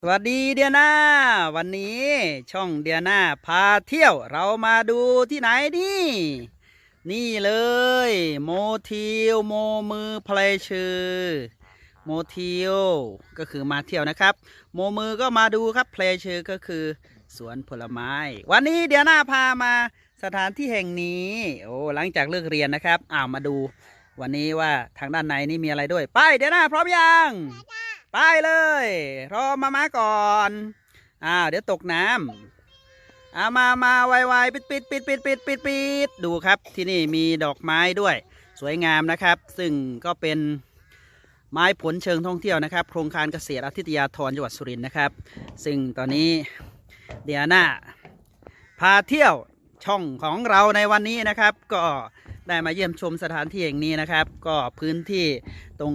สวัสดีเดียนาวันนี้ช่องเดียนาพาเที่ยวเรามาดูที่ไหนนี่ นี่เลย โมทิวโมมือเพลชือโมทิวก็คือมาเที่ยวนะครับ โมมือก็มาดูครับเพลชือก็คือสวนผลไม้ วันนี้เดียนาพามาสถานที่แห่งนี้โอ้หลังจากเลิกเรียนนะครับอ้าวมาดู วันนี้ว่าทางด้านในนี่มีอะไรด้วย ไปเดียนาพร้อมยัง ไปเลย รอมามาก่อนอ้าวเดี๋ยวตกน้ำเอามามาไวๆปิดปิดปิดปิดปิดปิดปิดดูครับที่นี่มีดอกไม้ด้วย สวยงามนะครับ ซึ่งก็เป็นไม้ผลเชิงท่องเที่ยวนะครับ โครงการเกษตรอาทิตยาธรจังหวัดสุรินทร์นะครับ ซึ่งตอนนี้เดียนาพาเที่ยวช่องของเราในวันนี้นะครับ ก็ได้มาเยี่ยมชมสถานที่แห่งนี้นะครับ ก็พื้นที่ตรง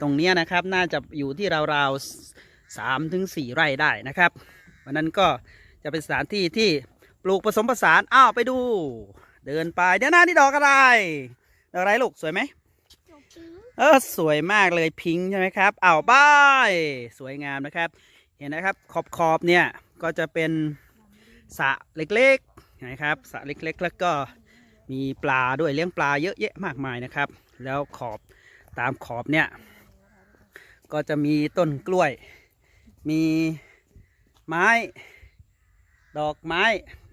ตรงเนี้ยนะครับน่าจะอยู่ที่ราวๆสามถึงสี่ไร่ได้นะครับวันนั้นก็จะเป็นสถานที่ที่ปลูกผสมผสานอ้าวไปดู เดินไปเดี๋ยวหน้านี่ดอกอะไรดอกอะไรลูกสวยไหมเออสวยมากเลยพิงค์ใช่ไหมครับอ้าวบายสวยงามนะครับ เห็นนะครับขอบขอบๆเนี่ยก็จะเป็นสระเล็กๆนะครับสระเล็กๆ แล้วก็มีปลาด้วยเลี้ยงปลาเยอะแยะมากมายนะครับ แล้วขอบตามขอบเนี่ย ก็จะมีต้นกล้วย มีไม้ ดอกไม้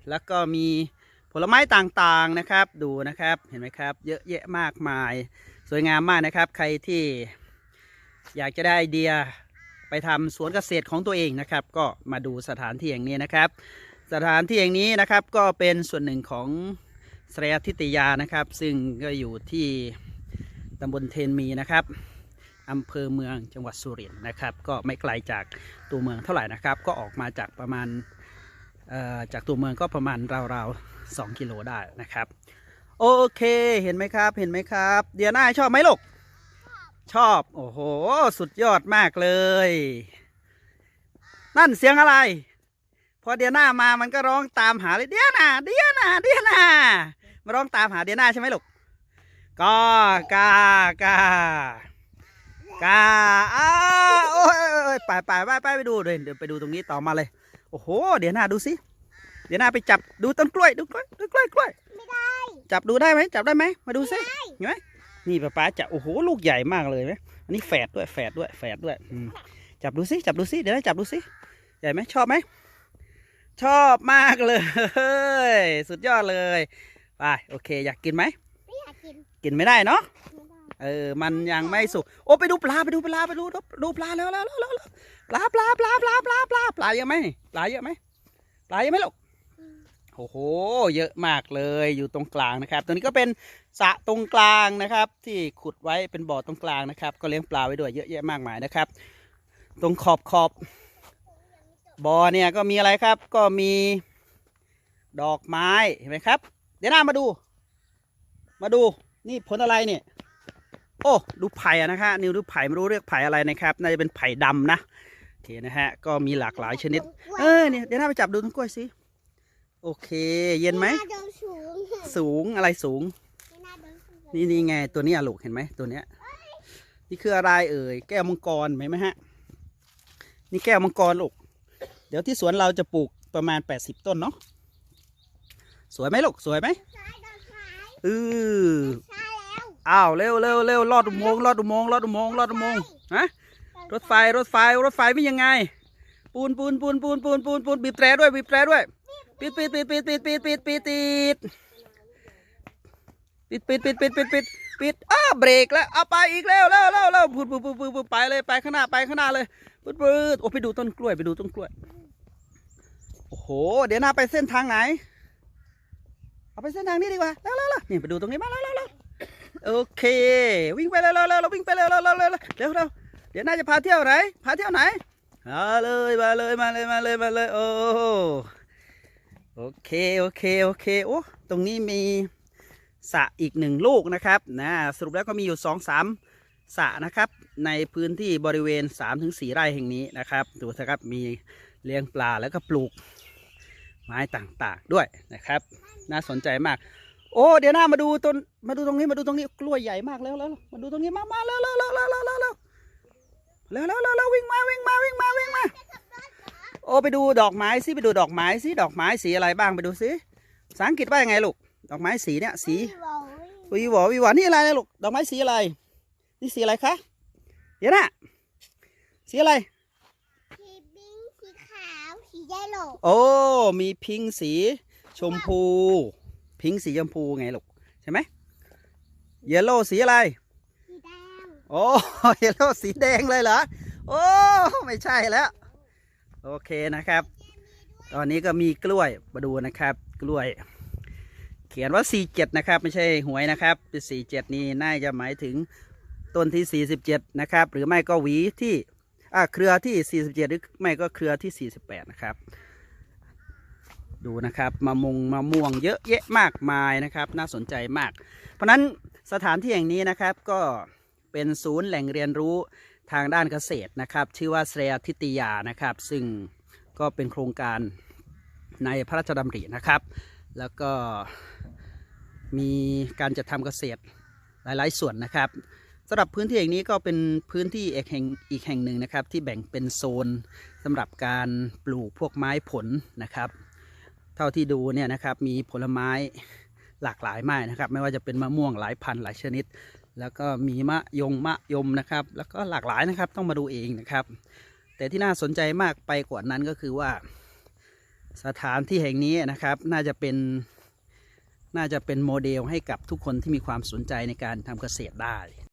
แล้วก็มีผลไม้ต่างๆนะครับ ดูนะครับ เห็นไหมครับ เยอะแยะมากมาย สวยงามมากนะครับ ใครที่อยากจะได้ไอเดียไปทำสวนเกษตรของตัวเองนะครับ ก็มาดูสถานที่อย่างนี้นะครับ สถานที่อย่างนี้นะครับก็เป็นส่วนหนึ่งของสรยทิตยานะครับ ซึ่งก็อยู่ที่ตำบลเทนมีนะครับ อำเภอเมืองจังหวัดสุรินทร์นะครับ ก็ไม่ไกลจากตัวเมืองเท่าไหร่นะครับ ก็ออกมาจากประมาณจากตัวเมืองก็ประมาณราวๆ2กิโลได้นะครับ โอเคเห็นไหมครับเห็นไหมครับ เดียน่าชอบไหมลูกชอบ โอ้โห สุดยอดมากเลย นั่นเสียงอะไร พอเดียน่ามามันก็ร้องตามหาเลยเดียน่าเดียน่าเดียน่ามาร้องตามหาเดียน่าใช่ไหมลูกก็กากา กาอ้าโอ้ยโอ้ยโอ้ยไปไปไปไปไปดูเลยเดี๋ยวไปดูตรงนี้ต่อมาเลย โอ้โห เดี๋ยวหน้าดูสิเดี๋ยวหน้าไปจับดูต้นกล้วยดูกล้วยดูกล้วยกล้วยไม่ได้จับดูได้ไหมจับได้ไหมมาดูสิเห็นไหมนี่ป้าป๊าจับโอ้โหลูกใหญ่มากเลยไหมอันนี้แฝดด้วยแฝดด้วยแฝดด้วยอืมจับดูสิจับดูสิเดี๋ยวได้จับดูสิใหญ่ไหมชอบไหมชอบมากเลย สุดยอดเลยไปโอเค อยากกินไหมไม่อยากกินกินไม่ได้เนาะไม่ได้ เออ มันยังไม่สุก โอ้ไปดูปลาไปดูปลาไปดูดูปลาแล้วแล้วแล้วแล้วปลาปลาปลาปลาปลาปลาปลาเยอะไหมปลาเยอะไหมปลาเยอะไหมลูกโอ้โห เยอะมากเลยอยู่ตรงกลางนะครับ ตัวนี้ก็เป็นสระตรงกลางนะครับ ที่ขุดไว้เป็นบ่อตรงกลางนะครับ ก็เลี้ยงปลาไว้ด้วยเยอะแยะมากมายนะครับ ตรงขอบขอบบ่อเนี่ยก็มีอะไรครับ ก็มีดอกไม้เห็นไหมครับ เดี๋ยวหน้ามาดู มาดูนี่ผลอะไรเนี่ย โอ้ดูไผ่อะนะฮะนิวดูไผ่ไม่รู้เรียกไผ่อะไรนะครับน่าจะเป็นไผ่ดำนะโอเคนะฮะก็มีหลากหลายชนิด เออเนี่ยเดี๋ยวน่าไปจับดูต้นกล้วยสิโอเค เย็นไหมาโดนสูงสูงอะไรสูงไม่น่าโดนสูง นี่นี่ไงตัวเนี้ยลูกเห็นไหมตัวเนี้ย นี่คืออะไรเอ่ยแก้วมังกรเห็นไหมฮะ นี่แก้วมังกรลูกเดี๋ยวที่สวนเราจะปลูกประมาณ 80 ต้นเนาะสวยไหมลูกสวยไหมซ้ายโดนซ้ายเออซ้ายแล้ว อ้าวเร็วเร็วเร็วลอดอุโมงค์ลอดอุโมงค์ลอดอุโมงค์ลอดอุโมงค์ฮะรถไฟรถไฟรถไฟเป็นยังไง ปูนปูนปูนปูนปูนปูนปูนบีบแตรด้วยบีบแตรด้วยปิดปิดปิดปิดปิดปิดปิดปิดปิดปิดปิดปิดปิดปิดปิดปิดอ้าเบรกแล้วเอาไปอีกแล้วแล้วแล้วแล้วพูดพูดพูดพูดไปเลยไปข้างหน้าไปข้างหน้าเลยปืดปืดโอ้ไปดูต้นกล้วยไปดูต้นกล้วยโอ้โห เดี๋ยวหน้าไปเส้นทางไหน เอาไปเส้นทางนี้ดีกว่าแล้วแล้วแล้วนี่ไปดูตรงนี้มาแล้วแล้วแล้ว โอเค วิ่งไปแล้วแล้วแล้ววิ่งไปแล้วแล้วแล้วแล้วเร็วเร็วเดี๋ยวน่าจะพาเที่ยวไหนพาเที่ยวไหนมาเลยมาเลยมาเลยมาเลยมาเลยโอ้โอเคโอเคโอเคโอ้ตรงนี้มีสระอีกหนึ่งลูกนะครับนะสรุปแล้วก็มีอยู่สองสามสระนะครับ ในพื้นที่บริเวณ3าถึงสไร่แห่งนี้นะครับดูนะครับมีเลี้ยงปลาแล้วก็ปลูกไม้ต่างๆด้วยนะครับ น่าสนใจมาก โอ้เดี๋ยวหน้ามาดูต้นมาดูตรงนี้มาดูตรงนี้กล้วยใหญ่มากแล้วแล้วมาดูตรงนี้มามาแล้วแล้วแล้วแล้วแล้วแล้วเร็วเร็วเร็วเร็ววิ่งมาวิ่งมาวิ่งมาวิ่งมาจะไปอ้ไปดูดอกไม้สิไปดูดอกไม้สิดอกไม้สีอะไรบ้างไปดูสิภาษาอังกฤษว่ายังไงลูกดอกไม้สีเนี่ยสีวิววีวอวีวอนี่อะไรนะลูกดอกไม้สีอะไร นี่สีอะไรคะเดี๋ยวนะสีอะไรสีบิงสีขาวสีได้โลกโอ้มีพิงค์สีชมพู พิงค์สีชมพูไงลูกใช่ไหมเยลโล่สีอะไรสีแดงโอ้เยลโล่สีแดงเลยเหรอโอ้ไม่ใช่แล้ว โอเคนะครับ ตอนนี้ก็มีกล้วยมาดูนะครับกล้วย เขียนว่า 47 นะครับ ไม่ใช่หวยนะครับเป็น47 นี่น่าจะหมายถึงต้นที่ 47 นะครับ หรือไม่ก็หวีที่อ่าเครือที่ 47 หรือไม่ก็เครือที่ 48 นะครับ ดูนะครับมะมงมะม่วงเยอะแยะมากมายนะครับ น่าสนใจมาก เพราะนั้นสถานที่แห่งนี้นะครับก็เป็นศูนย์แหล่งเรียนรู้ทางด้านเกษตรนะครับ ชื่อว่าเสรียทิตยานะครับ ซึ่งก็เป็นโครงการในพระราชดำรินะครับ แล้วก็มีการจัดทำเกษตรหลาย ๆ ส่วนนะครับสำหรับพื้นที่แห่งนี้ก็เป็นพื้นที่อีกแห่งอีกแห่งหนึ่งนะครับ ที่แบ่งเป็นโซนสำหรับการปลูกพวกไม้ผลนะครับ เท่าที่ดูเนี่ยนะครับมีผลไม้หลากหลายมากนะครับ ไม่ว่าจะเป็นมะม่วงหลายพันหลายชนิด แล้วก็มีมะยงมะยมนะครับ แล้วก็หลากหลายนะครับต้องมาดูเองนะครับ แต่ที่น่าสนใจมากไปกว่านั้นก็คือว่า สถานที่แห่งนี้นะครับ น่าจะเป็นน่าจะเป็นโมเดลให้กับทุกคนที่มีความสนใจในการทำเกษตรได้